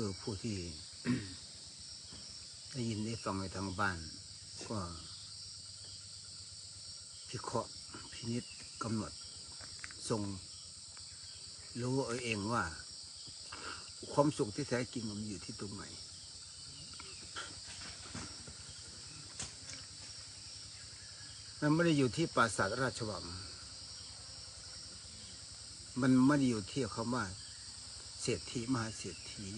คือผู้ที่ได้ยินได้ฟังในทางบ้าน ก็พิเคราะห์พินิจกำหนด ทรง รู้เอาเองว่า ความสุขที่แท้จริงมันอยู่ที่ตรงไหนมันไม่ได้อยู่ที่ปราสาทราชวัง มันไม่ได้อยู่ที่คำว่า เศรษฐีมหาเศรษฐี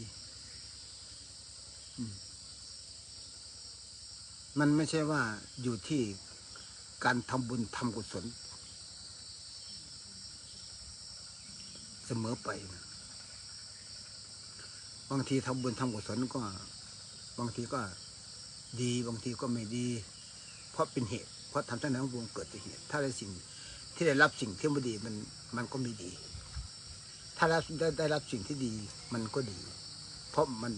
มันไม่ใช่ว่าอยู่ที่การทำบุญทำกุศล เสมอไปนะบางทีทำบุญทำกุศลก็ บางทีก็ดีบางทีก็ไม่ดี เพราะเป็นเหตุ เพราะทำทั้งนั้นวงเกิดจากเหตุ ถ้าได้สิ่งที่ได้รับสิ่งที่ไม่ดีมันมันก็ไม่ดี ถ้าได้ได้รับสิ่งที่ดีมันก็ดี เพราะมัน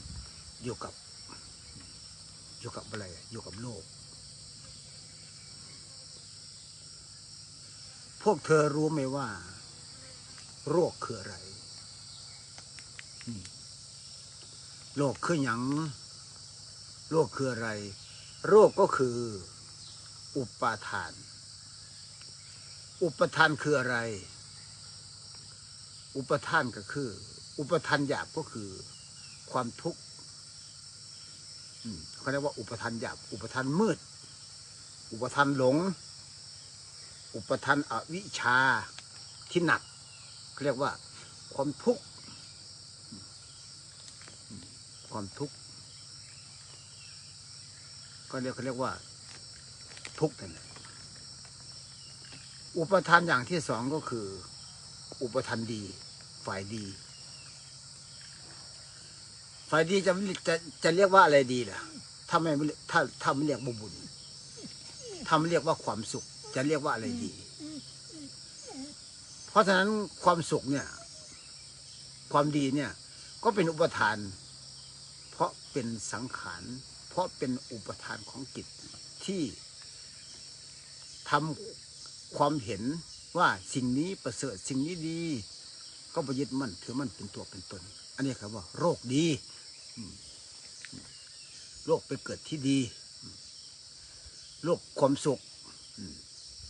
อยู่กับ อยู่กับอะไรอยู่กับโลก พวกเธอรู้ไหมว่า โรคคืออะไรโรคคือหยังโรคคืออะไร โรคก็คือ อุปาทาน อุปทานคืออะไร อุปทานก็คือ อุปทานหยาบก็คือ ความทุกข์ เขาเรียกว่าอุปทานหยาบอุปทานมืด อุปทานหลง อุปทานอวิชาที่หนักเขาเรียกว่าความทุกข์ความทุกข์ก็เรียกเขาเรียกว่า ทุกข์นั่นแหละอุปทานอย่างที่สองก็คือ อุปทานดี ฝ่ายดี ฝ่ายดีจะจะจะเรียกว่าอะไรดีล่ะถ้าไม่ถ้าถ้าไม่เรียกบุบุญถ้าไม่เรียกว่าความสุข จะเรียกว่าอะไรดี เพราะฉะนั้นความสุขเนี่ย ความดีเนี่ย ก็เป็นอุปทาน เพราะเป็นสังขาร เพราะเป็นอุปทานของจิตที่ทำความเห็นว่าสิ่งนี้ประเสริฐสิ่งนี้ดี ก็ประยึดมั่นถือมั่นเป็นตัวเป็นตน อันนี้ครับว่า โรคดี โรคไปเกิดที่ดีโรคความสุข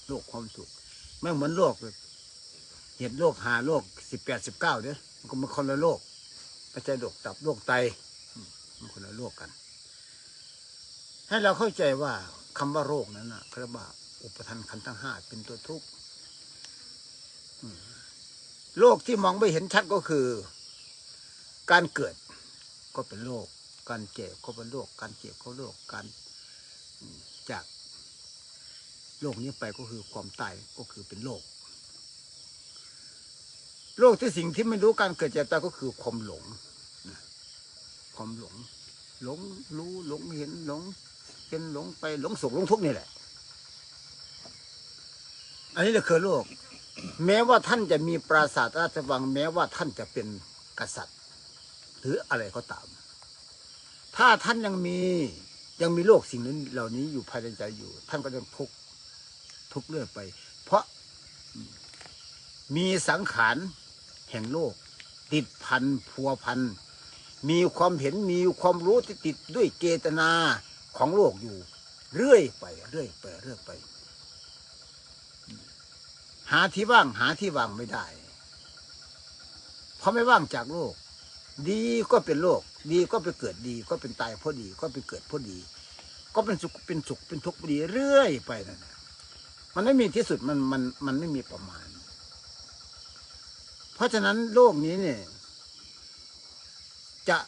โรคความสุขไม่เหมือนโรคเลยเหตุโรคหาโรคสิบแปดสิบเก้าเนี่ยมันก็มันคนละโรคไม่ใช่โรคตับโรคไตมันคนละโรคกัน ให้เราเข้าใจว่าคำว่าโรคนั้นนะเขาเรียกว่าอุปทานขันทั้งห้าเป็นตัวทุกข์โรคที่มองไม่เห็นชัดก็คือ การเกิด ก็เป็นโรคการเจ็บก็เป็นโรคการเจ็บก็โรคการจากโลกนี้ไปก็คือความตายก็คือเป็นโรคโรคที่สิ่งที่ไม่รู้การเกิดเจ็บตายก็คือความหลงความหลง หลงรู้หลงเห็นหลงเป็นหลงไปหลงสุขหลงทุกข์นี่แหละ อันนี้แหละคือโลก แม้ว่าท่านจะมีปราสาทราชวัง แม้ว่าท่านจะเป็นกษัตริย์ หรืออะไรก็ตาม ถ้าท่านยังมียังมีโลกสิ่งนั้นเหล่านี้อยู่ภายในใจอยู่ ท่านก็ยังทุกทุกเรื่อยไป เพราะมีสังขารแห่งโลก ติดพันพัวพัน มีความเห็นมีความรู้ที่ติดด้วยเจตนาของโลกอยู่ เรื่อยไป เรื่อยไปเรื่อยไป หาที่ว่างหาที่ว่างไม่ได้ เพราะไม่ว่างจากโลก ดีก็เป็นโลกดีก็ไปเกิดดี ก็เป็นตายพราะดี ก็ไปเกิดพราะดี ก็เป็นสุขเป็นสุขเป็นทุกข์ดีเรื่อยไปนั่นแหละมันไม่มีที่สุดมันมันมันไม่มีประมาณ เพราะฉะนั้นโลกนี้เนี่ย จะ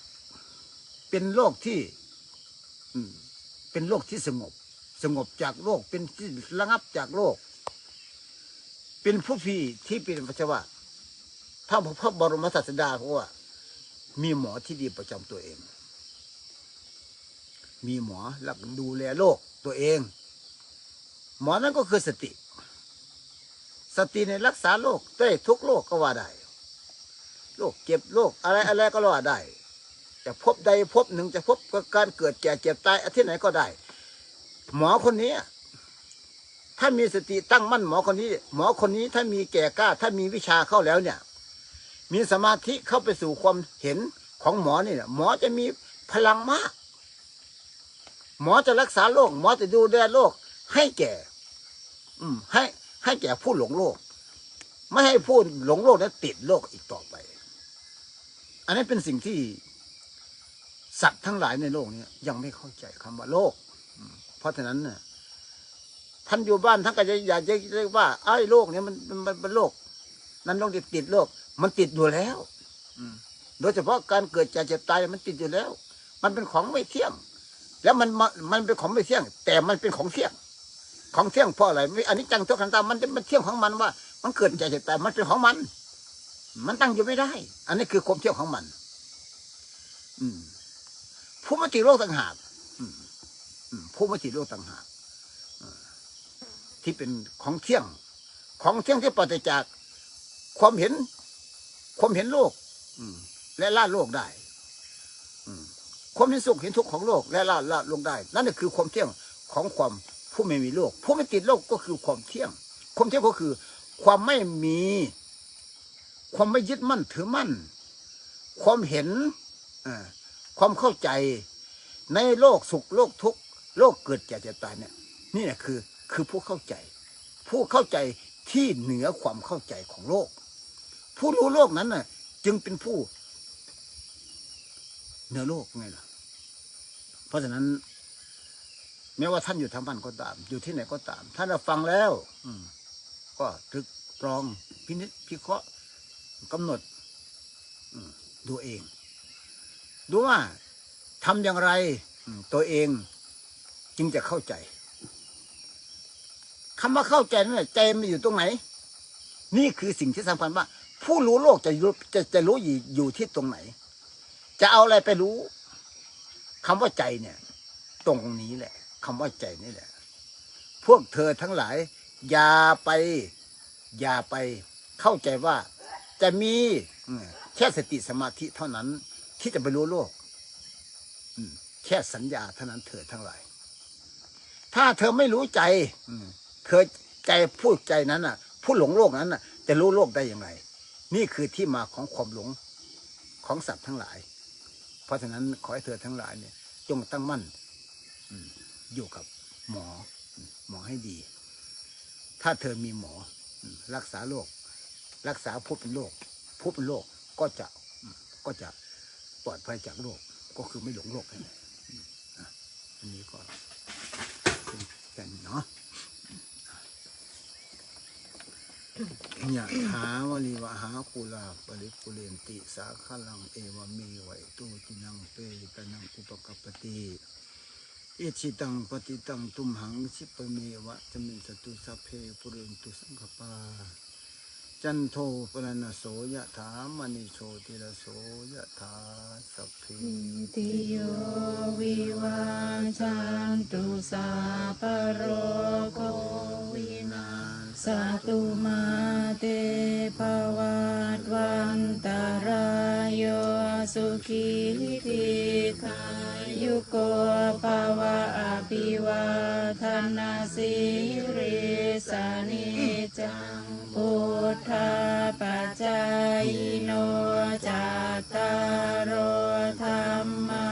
เป็นโลกที่เป็นโลกที่สงบ สงบจากโลกเป็นที่ระงับจากโลก เป็นผู้พี่ที่เป็นพระเจ้าว่าถ้าพระบรมศาสดาเพราะว่า มีหมอที่ดีประจำตัวเอง มีหมอรับดูแลโรคตัวเอง หมอนั้นก็คือสติ สติในรักษาโรคได้ทุกโรคก็ว่าได้โรคเจ็บโรคอะไรอะไรก็ว่าได้ จะพบใดพบหนึ่งจะพบการเกิดแก่เจ็บตายอาที่ไหนก็ได้ หมอคนนี้ ถ้ามีสติตั้งมั่นหมอคนนี้ หมอคนนี้ถ้ามีแก่กล้า ถ้ามีวิชาเข้าแล้วเนี่ย มีสมาธิเข้าไปสู่ความเห็นของหมอนี่แหละหมอจะมีพลังมาก หมอจะรักษาโรคหมอจะดูแลโรคให้แก่ อืม ให้ ให้แก่ผู้หลงโรคไม่ให้ผู้หลงโรคนั้นติดโรคอีกต่อไป อันนี้เป็นสิ่งที่สัตว์ทั้งหลายในโลกนี้ยังไม่เข้าใจคำว่าโลก เพราะฉะนั้นเน่ยท่านอยู่บ้านท่านก็จะอยากจะเรียกว่าไอ้โลกเนี่ยมันมันมันเป็นโลก นั้นโลกติดโลกมันติดอยู่แล้วอืมโดยเฉพาะการเกิดจากเจ็บตายมันติดอยู่แล้ว มันเป็นของไม่เที่ยง แล้วมันมามันเป็นของไม่เที่ยง แต่มันเป็นของเที่ยง ของเที่ยงเพราะอะไรไม่อันนี้จังทุกขันตามันมันเที่ยงของมันว่า มันเกิดจากเจ็บตายมันเป็นของมัน มันตั้งอยู่ไม่ได้ อันนี้คือความเที่ยงของมัน อืมผู้มาติโลกต่างหากอืมอืมผู้มาติโลกต่างหากอ่าที่เป็นของเที่ยง ของเที่ยงที่ปราศจาก ความเห็น ความเห็นโลก อืม และละโลกได้ อืม ความเห็นสุขเห็นทุกข์ของโลก และละละลงได้ นั่นก็คือความเที่ยงของความผู้ไม่มีโลก ผู้ไม่ติดโลกก็คือความเที่ยง ความเที่ยงก็คือ ความไม่มี ความไม่ยึดมั่นถือมั่น ความเห็นอ่าความเข้าใจในโลกสุขโลกทุกข์โลกเกิดแก่เจ็บตายเนี่ย นี่แหละคือ คือผู้เข้าใจ ผู้เข้าใจที่เหนือความเข้าใจของโลก ผู้รู้โลกนั้นน่ะ จึงเป็นผู้เหนือโลกไงล่ะ เพราะฉะนั้น แม้ว่าท่านอยู่ทางบ้านก็ตาม อยู่ที่ไหนก็ตาม ท่านเราฟังแล้ว อืม ก็ตรึกตรองพินิจพิเคราะห์กำหนดอืดูเอง ดูว่าทำอย่างไรอืตัวเองจึงจะเข้าใจคำว่าเข้าใจนั่นแหละใจมันอยู่ตรงไหน นี่คือสิ่งที่สำคัญว่า ผู้รู้โลกจะรู้จะจะรู้อยู่อยู่ที่ตรงไหน จะเอาอะไรไปรู้คำว่าใจเนี่ย ตรงนี้แหละคำว่าใจนี่แหละ พวกเธอทั้งหลาย อย่าไป อย่าไป เข้าใจว่า จะมีแค่สติสมาธิเท่านั้น ที่จะไปรู้โลกแค่สัญญาเท่านั้นเธอทั้งหลาย ถ้าเธอไม่รู้ใจเธอใจพูดใจนั้นน่ะ ผู้หลงโลกนั้นน่ะ จะรู้โลกได้อย่างไร นี่คือที่มาของความหลงของสัตว์ทั้งหลาย เพราะฉะนั้นขอให้เธอทั้งหลายเนี่ยจงตั้งมั่นอยู่กับหมอ หมอให้ดี ถ้าเธอมีหมอ รักษาโรครักษาผู้เป็นโรคผู้เป็นโรคก็จะก็จะปลอดภัยจากโรคก็คือไม่หลงโรคนั่นแหละอืมอะอันนี้ก็เป็นแค่นี้เนาะ ยะถาวลิวหาคูลาปริปุเรนติสาขลังเอวเมไหวตูจินังเปตนังอุปกปปติอิชิตังปฏิตังตุมหังสิปเมวะจมินสตุสัพเพปุเรนตุสังคปาจันโทปรณโสยะถามณิโชติระโสยะถาสัพเพติโยวิวาจันตุสาปโรโควินา สตุมาเตภวัตวันตารโยสุขีติขายุโกภวะอภิวาทนาสิริสานิจังพุทธาปัจจายโนจัตตารโอธรรมา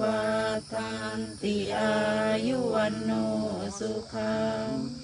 วัฏันติอายุวันโนสุขัง